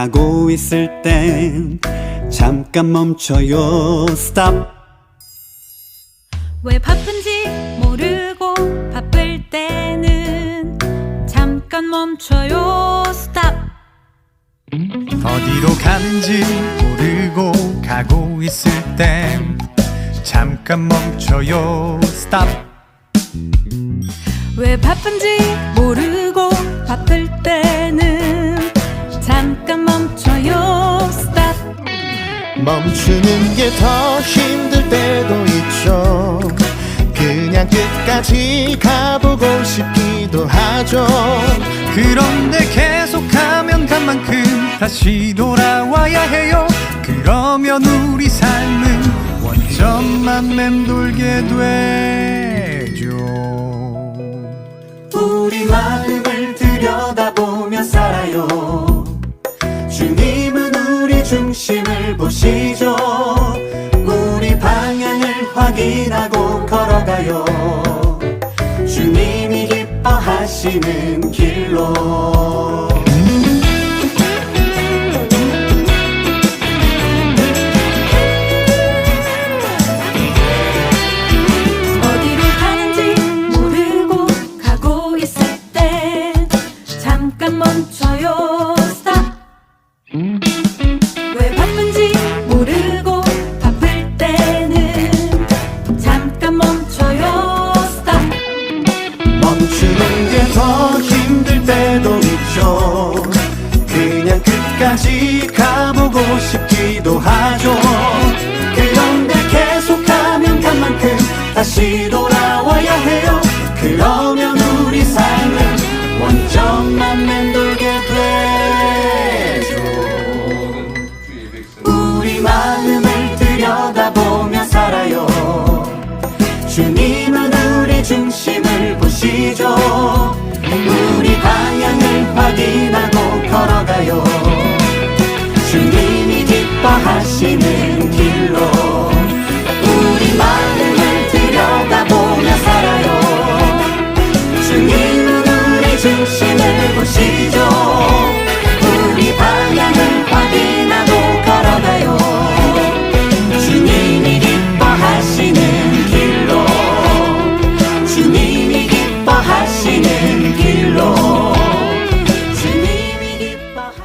가고 있을 땐 잠깐 멈춰요. Stop. 왜 바쁜지 모르고 바쁠 때는 잠깐 멈춰요. 스탑 어디로 가는지 모르고 가고 있을 땐 잠깐 멈춰요. 스탑 왜 바쁜지 모르고 바쁠 때는 잠깐 멈춰요. 스탑 멈추는 게 더 힘들 때도 있죠. 그냥 끝까지 가보고 싶기도 하죠. 그런데 계속하면 간 만큼 다시 돌아와야 해요. 그러면 우리 삶은 원점만 맴돌게 되 마음을 들여다보며 살아요. 주님은 우리 중심을 보시죠. 우리 방향을 확인하고 걸어가요. 주님이 기뻐하시는 길로 끝까지 가보고 싶기도 하죠. 그런데 계속하면 간 만큼 다시 돌아와야 해요. 그러면 우리 삶은 원점만 맴돌 주님이 기뻐하시는 길로. 우리 마음을 들여다보며 살아요. 주님은 우리 중심을 보시죠